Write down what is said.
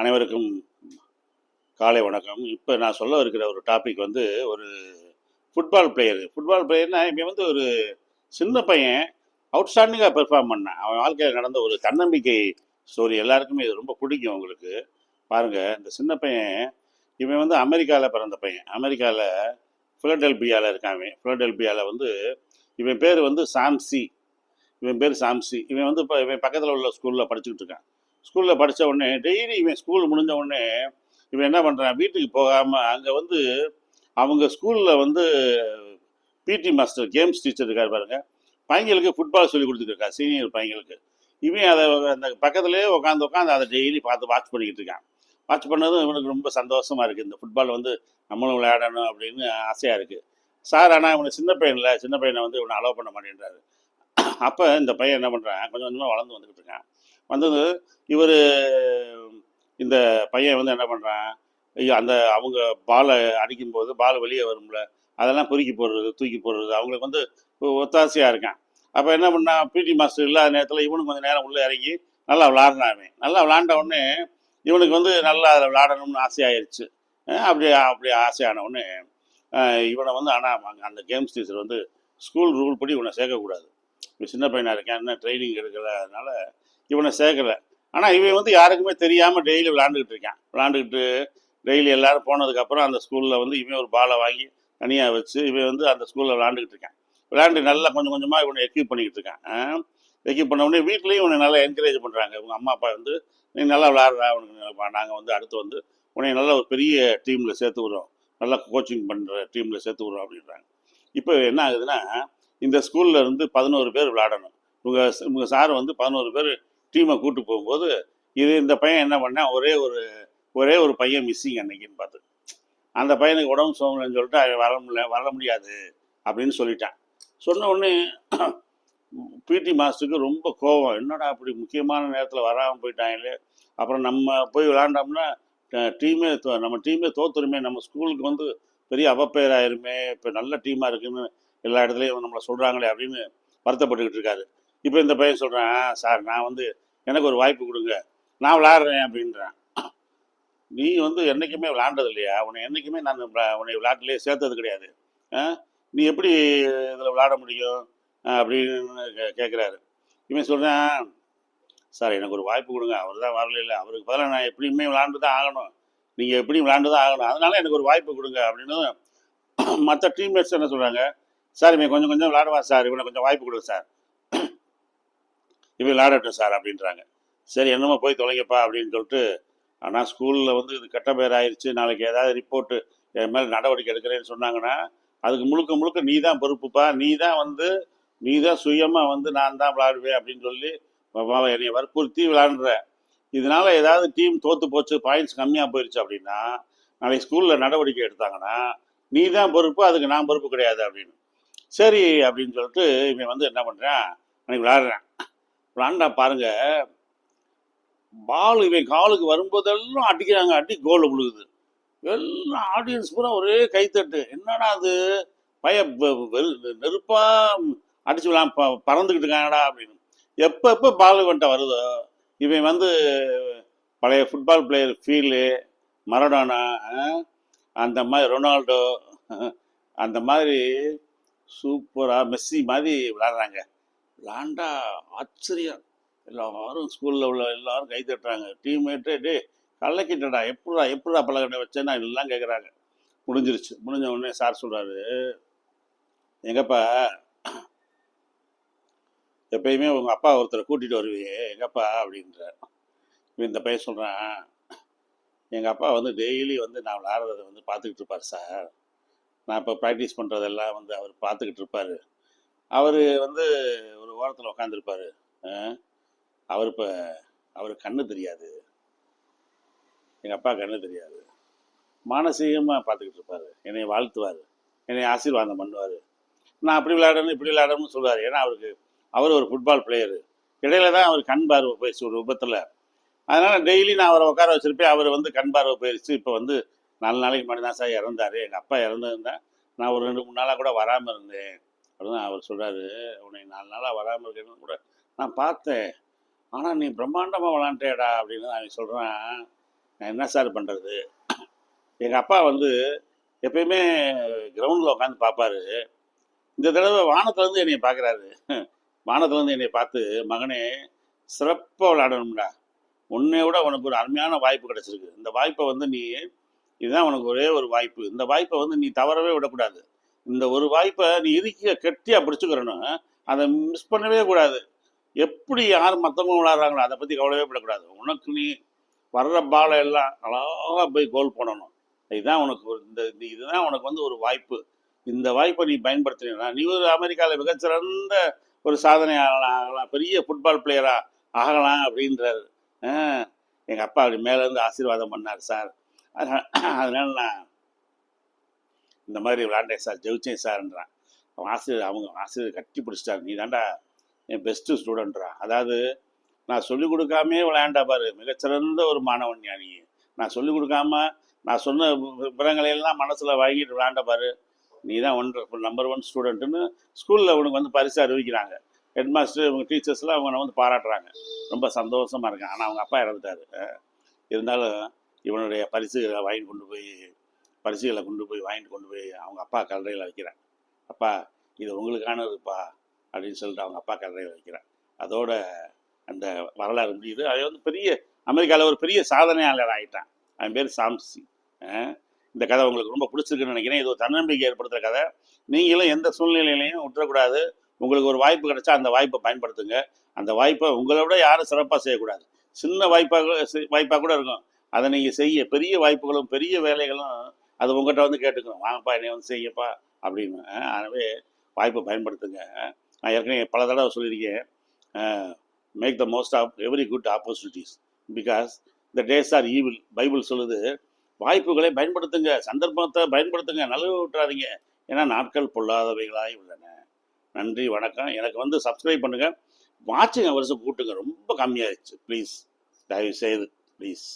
அனைவருக்கும் காலை வணக்கம். இப்போ நான் சொல்ல இருக்கிற ஒரு டாபிக் வந்து ஒரு ஃபுட்பால் பிளேயர் ஃபுட்பால் பிளேயர்னா இவன் வந்து ஒரு சின்ன பையன் அவுட்ஸ்டாண்டிங்காக பெர்ஃபார்ம் பண்ணான். அவன் வாழ்க்கையில் நடந்த ஒரு தன்னம்பிக்கை ஸ்டோரி எல்லாருக்குமே இது ரொம்ப பிடிக்கும் உங்களுக்கு. பாருங்கள் இந்த சின்ன பையன் இவன் வந்து அமெரிக்காவில் பிறந்த பையன். அமெரிக்காவில் ஃபிலடெல்பியாவில் இருக்கான் இவன் ஃபிலடெல்பியாவில் வந்து இவன் பேர் வந்து சாம்சி. இவன் பேர் சாம்சி. இவன் வந்து இப்போ இவன் பக்கத்தில் உள்ள ஸ்கூலில் படிச்சுக்கிட்டு இருக்கான். ஸ்கூலில் படித்த உடனே டெய்லி இவன் ஸ்கூல் முடிஞ்ச உடனே இவன் என்ன பண்ணுறான் வீட்டுக்கு போகாமல் அங்கே வந்து அவங்க ஸ்கூலில் வந்து பிடி மாஸ்டர் கேம்ஸ் டீச்சர் இருக்கார் பாருங்க. பையங்களுக்கு ஃபுட்பால் சொல்லி கொடுத்துருக்கா சீனியர் பையங்களுக்கு. இவன் அதை அந்த பக்கத்துலேயே உட்காந்து உட்காந்து அதை டெய்லி பார்த்து வாட்ச் பண்ணிக்கிட்டு இருக்கான். வாட்ச் பண்ணதும் இவனுக்கு ரொம்ப சந்தோஷமாக இருக்குது இந்த ஃபுட்பால் வந்து நம்மளும் விளையாடணும் அப்படின்னு ஆசையாக இருக்குது சார் ஆனால் இவனை சின்ன பையனில் சின்ன பையனை வந்து இவனை அலோவ் பண்ண மாட்டேன்றாரு. அப்போ இந்த பையன் என்ன பண்ணுறான் கொஞ்சம் கொஞ்சமாக வளர்ந்து வந்துக்கிட்டு இருக்கான். வந்தது. இவர் இந்த பையன் வந்து என்ன பண்ணுறான் ஐயோ அந்த அவங்க பாலை அடிக்கும்போது பால் வெளியே வரும்ல அதெல்லாம் பொறுக்கி போடுறது தூக்கி போடுறது அவங்களுக்கு வந்து ஒத்தாசையாக இருக்கான். அப்போ என்ன பண்ணான் பிடி மாஸ்டர் இல்லாத நேரத்தில் இவனுக்கு கொஞ்சம் நேரம் உள்ளே இறங்கி நல்லா விளாட்றான் நல்லா விளாண்ட உடனே இவனுக்கு வந்து நல்லா அதில் விளாடணும்னு ஆசையாயிருச்சு. அப்படி அப்படி ஆசையான உடனே இவனை வந்து ஆனால் அந்த கேம்ஸ் டீச்சர் வந்து ஸ்கூல் ரூல் படி இவனை சேர்க்கக்கூடாது. இப்போ சின்ன பையனாக இருக்கேன் என்ன ட்ரைனிங் எடுக்கல அதனால இவனை சேர்க்கல. ஆனால் இவன் வந்து யாருக்குமே தெரியாமல் டெய்லி விளாண்டுக்கிட்டு இருக்கான். விளாண்டுக்கிட்டு டெய்லி எல்லாரும் போனதுக்கப்புறம் அந்த ஸ்கூலில் வந்து இவன் ஒரு பாலை வாங்கி தனியாக வச்சு இவன் வந்து அந்த ஸ்கூலில் விளாண்டுக்கிட்டு இருக்கான். விளாண்டு நல்லா கொஞ்சம் கொஞ்சமாக இவனை எக்யூப் பண்ணிக்கிட்டு இருக்கான். எக்யூப் பண்ண உடனே வீட்லேயும் இவனை நல்லா என்கரேஜ் பண்ணுறாங்க இவங்க அம்மா அப்பா வந்து நீ நல்லா விளாட்றா உனக்கு நாங்கள் வந்து அடுத்து வந்து உன்னை நல்ல ஒரு பெரிய டீமில் சேர்த்து விடுறோம். நல்லா கோச்சிங் பண்ணுற டீமில் சேர்த்து விடுறோம் அப்படின்றாங்க. இப்போ என்ன ஆகுதுன்னா இந்த ஸ்கூலில் இருந்து பதினோரு பேர் விளாடணும் இவங்க இவங்க சார் வந்து பதினோரு பேர் டீமை கூட்டு போகும்போது இது இந்த பையன் என்ன பண்ணான்? ஒரே ஒரு ஒரே ஒரு பையன் மிஸ்ஸிங் அன்னைக்குன்னு பார்த்து. அந்த பையனுக்கு உடம்பு சோகலன்னு சொல்லிட்டு அவன் வர முடியல வர முடியாது அப்படின்னு சொல்லிட்டான். சொன்ன உடனே பிடி மாஸ்டருக்கு ரொம்ப கோவம். என்னடா அப்படி முக்கியமான நேரத்தில் வராமல் போயிட்டாங்களே அப்புறம் நம்ம போய் விளாண்டோம்னா டீமே நம்ம டீமே தோத்துருமே. நம்ம ஸ்கூலுக்கு வந்து பெரிய அவப்பெயராயிருமே. இப்போ நல்ல டீமாக இருக்குன்னு எல்லா இடத்துலையும் நம்மளை சொல்கிறாங்களே அப்படின்னு வருத்தப்பட்டுக்கிட்டு இருக்காரு. இப்போ இந்த பையன் சொல்கிறேன் சார் நான் வந்து எனக்கு ஒரு வாய்ப்பு கொடுங்க. நான் விளாட்றேன் அப்படின்றேன். நீ வந்து என்றைக்குமே விளாண்டது இல்லையா? உன்னை என்றைக்குமே நான் உன்னை விளாட்டுலேயே சேர்த்தது கிடையாது. ஆ? நீ எப்படி இதில் விளாட முடியும்? அப்படின்னு கே கேட்குறாரு இவன் சொல்கிறேன் சார் எனக்கு ஒரு வாய்ப்பு கொடுங்க. அவர் தான் வரல இல்லை. அவருக்கு பதிலாக நான் எப்படியுமே விளாண்டு தான் ஆகணும். நீங்கள் எப்படியும் விளாண்டு தான் ஆகணும். அதனால எனக்கு ஒரு வாய்ப்பு கொடுங்க அப்படின்னு மற்ற டீம்மேட்ஸ் என்ன சொல்கிறாங்க சார் இவன் கொஞ்சம் கொஞ்சம் விளாடுவா சார். இவனை கொஞ்சம் வாய்ப்பு கொடுங்க சார். இவன் விளாடட்டும் சார் அப்படின்றாங்க. சரி என்னமோ போய் தொலைங்கப்பா அப்படின்னு சொல்லிட்டு ஆனால் ஸ்கூலில் வந்து இது கெட்ட பேர் ஆயிடுச்சு நாளைக்கு ஏதாவது ரிப்போர்ட்டு என் மேலே நடவடிக்கை எடுக்கிறேன்னு சொன்னாங்கன்னா அதுக்கு முழுக்க முழுக்க நீ தான் பொறுப்புப்பா நீ தான் வந்து நீ தான் சுயமாக வந்து நான் தான் விளாடுவேன் அப்படின்னு சொல்லி என்னை வற்புறுத்தி விளாடுற இதனால ஏதாவது டீம் தோற்று போச்சு பாயிண்ட்ஸ் கம்மியாக போயிடுச்சு அப்படின்னா நாளைக்கு ஸ்கூலில் நடவடிக்கை எடுத்தாங்கன்னா நீ தான் பொறுப்பு அதுக்கு நான் பொறுப்பு கிடையாது அப்படின்னு. சரி அப்படின்னு சொல்லிட்டு இவன் வந்து என்ன பண்ணுறான் அன்னைக்கு விளாடுறேன் விளாண்டா பாருங்க. பால் இவன் காலுக்கு வரும்போதெல்லாம் அடிக்கிறாங்க. அடி கோல் விழுகுது. எல்லாம் ஆடியன்ஸ் பூரா ஒரே கைத்தட்டு. என்னடா அது? பய நெருப்பாக நெருப்பா அடிச்சு விழா ப- பறந்துக்கிட்டு இருக்காங்கடா அப்படின்னு. எப்போ எப்போ பால் வந்துட்ட வருதோ இவன் வந்து பழைய ஃபுட்பால் பிளேயர் ஃபீலு மரடோனா அந்த மாதிரி ரொனால்டோ அந்த மாதிரி சூப்பராக மெஸ்ஸி மாதிரி விளாட்றாங்க லாண்டா ஆச்சரியம். எல்லாரும் ஸ்கூலில் உள்ள எல்லாரும் கை தட்டுறாங்க. டீம்மேட்டே டே கலக்கிட்டடா எப்படா எப்படா பழகிட்ட வச்சேன்னா? எல்லாம் கேட்குறாங்க முடிஞ்சிருச்சு. முடிஞ்ச உடனே சார் சொல்கிறாரு எங்கப்பா எப்பயுமே உங்கள் அப்பா ஒருத்தரை கூட்டிகிட்டு வருவியே எங்கப்பா? அப்படின்றார். இந்த பையன் சொல்கிறான் எங்கள் அப்பா வந்து டெய்லி வந்து நான் விளாட்றதை வந்து பார்த்துக்கிட்டு இருப்பார் சார் நான் இப்போ ப்ராக்டிஸ் பண்ணுறதெல்லாம் வந்து அவர் பார்த்துக்கிட்டு இருப்பார். அவர் வந்து ஓரத்தில் உட்காந்துருப்பார் அவர் இப்போ அவர் கண்ணு தெரியாது. எங்கள் அப்பா கண்ணு தெரியாது. மானசீகமாக பார்த்துக்கிட்டு இருப்பார். என்னை வாழ்த்துவார். என்னை ஆசீர்வாதம் பண்ணுவார். நான் அப்படி விளையாடணும் இப்படி விளையாடணும்னு சொல்லுவார். ஏன்னா அவருக்கு அவர் ஒரு ஃபுட்பால் பிளேயரு இடையில தான் அவர் கண் பார்வை போயிடுச்சு ஒரு விபத்தில். அதனால் டெய்லி நான் அவரை உட்கார வச்சிருப்பேன். அவர் வந்து கண் பார்வை போயிடுச்சு இப்போ வந்து நாலு நாளைக்கு முன்னாடி தான் சார் இறந்தார். எங்கள் அப்பா இறந்துருந்தேன் நான் ஒரு ரெண்டு மூணு நாளாக கூட வராமல் இருந்தேன். அப்படின்னு அவர் சொல்கிறாரு உன்னை நாலு நாளாக வராமல் இருக்கணும்னு கூட நான் பார்த்தேன். ஆனால் நீ பிரம்மாண்டமாக விளாண்டேடா அப்படின்னு அவன் சொல்கிறேன் நான் என்ன சார் பண்ணுறது எங்கள் அப்பா வந்து எப்பயுமே கிரவுண்டில் உட்காந்து பார்ப்பாரு. இந்த தடவை வானத்துலேருந்து என்னை பார்க்குறாரு வானத்துலேருந்து என்னை பார்த்து மகனே சிறப்பாக விளையாடணும்டா. உன்னை விட உனக்கு ஒரு அருமையான வாய்ப்பு கிடச்சிருக்கு. இந்த வாய்ப்பை வந்து நீ இதுதான் உனக்கு ஒரே ஒரு வாய்ப்பு. இந்த வாய்ப்பை வந்து நீ தவறவே விடக்கூடாது. இந்த ஒரு வாய்ப்பை நீ இறுக்கிய கெட்டியாக பிடிச்சிக்கிறணும் அதை மிஸ் பண்ணவே கூடாது. எப்படி யார் மற்றவங்க விளாட்றாங்களோ அதை பற்றி கவலையே படக்கூடாது. உனக்கு நீ வர்ற பாலை எல்லாம் அழகாக போய் கோல் பண்ணணும் இதுதான் உனக்கு ஒரு இந்த இதுதான் உனக்கு வந்து ஒரு வாய்ப்பு. இந்த வாய்ப்பை நீ பயன்படுத்தினா நீ ஒரு அமெரிக்காவில் மிகச்சிறந்த ஒரு சாதனை ஆகலாம் ஆகலாம் பெரிய ஃபுட்பால் பிளேயராக ஆகலாம் அப்படின்றாரு. எங்கள் அப்பா அப்படி மேலேருந்து ஆசீர்வாதம் பண்ணார் சார். அதனால் அதனால் நான் இந்த மாதிரி விளாண்டேன் சார் ஜெயிச்சேன் சார்ன்றான். அவன் ஆசிரியர் அவங்க ஆசிரியர் கட்டி பிடிச்சிட்டாரு நீ தாண்டா என் பெஸ்ட்டு ஸ்டூடெண்ட்றான் அதாவது நான் சொல்லிக் கொடுக்காமே விளையாண்டா பாரு. மிகச்சிறந்த ஒரு மாணவன் ஞானி நான் சொல்லிக் கொடுக்காம நான் சொன்ன விவரங்களையெல்லாம் மனசில் வாங்கிட்டு விளையாண்ட பாரு. நீ தான் ஒன் நம்பர் ஒன் ஸ்டூடெண்ட்டுன்னு ஸ்கூலில் உனக்கு வந்து பரிசு அறிவிக்கிறாங்க. ஹெட் மாஸ்டர் இவங்க டீச்சர்ஸ்லாம் அவனை வந்து பாராட்டுறாங்க. ரொம்ப சந்தோஷமாக இருக்கேன் ஆனால் அவங்க அப்பா இறந்துட்டாரு. இருந்தாலும் இவனுடைய பரிசுகளை வாங்கி கொண்டு போய் பரிசுகளை கொண்டு போய் வாங்கிட்டு கொண்டு போய் அவங்க அப்பா கல்லறையில் வைக்கிறேன் அப்பா இது உங்களுக்கானதுப்பா அப்படின்னு சொல்லிட்டு அவங்க அப்பா கல்லறையில் வைக்கிறேன் அதோட அந்த வரலாறு முடியுது. அது வந்து பெரிய அமெரிக்காவில் ஒரு பெரிய சாதனையாளர் ஆகிட்டான் அவன் பேர் சாம்சி. இந்த கதை உங்களுக்கு ரொம்ப பிடிச்சிருக்குன்னு நினைக்கிறேன். இது ஒரு தன்னம்பிக்கை ஏற்படுத்துகிற கதை. நீங்களும் எந்த சூழ்நிலையிலையும் விட்டுறக்கூடாது. உங்களுக்கு ஒரு வாய்ப்பு கிடைச்சா அந்த வாய்ப்பை பயன்படுத்துங்க. அந்த வாய்ப்பை உங்களை விட யாரும் சிறப்பாக செய்யக்கூடாது. சின்ன வாய்ப்பாக வாய்ப்பாக கூட இருக்கும். அதை நீங்கள் செய்ய பெரிய வாய்ப்புகளும் பெரிய வேலைகளும் அது உங்கள்கிட்ட வந்து கேட்டுக்கணும். வாங்கப்பா என்னை வந்து செய்யப்பா அப்படின்னு. ஆனவே ஆகவே வாய்ப்பை பயன்படுத்துங்க. நான் ஏற்கனவே பல தடவை சொல்லியிருக்கேன். Make the most of every good opportunities because the days are evil Bible சொல்லுது வாய்ப்புகளை பயன்படுத்துங்க சந்தர்ப்பத்தை பயன்படுத்துங்க நல்லது விட்டுறாதீங்க ஏன்னா நாட்கள் பொல்லாதவைகளாய் உள்ளன. நன்றி வணக்கம். எனக்கு வந்து சப்ஸ்கிரைப் பண்ணுங்கள் வாட்சிங் அவர்ஸை கூட்டுங்க. ரொம்ப கம்மியாகிடுச்சு ப்ளீஸ் தயவு செய்து ப்ளீஸ்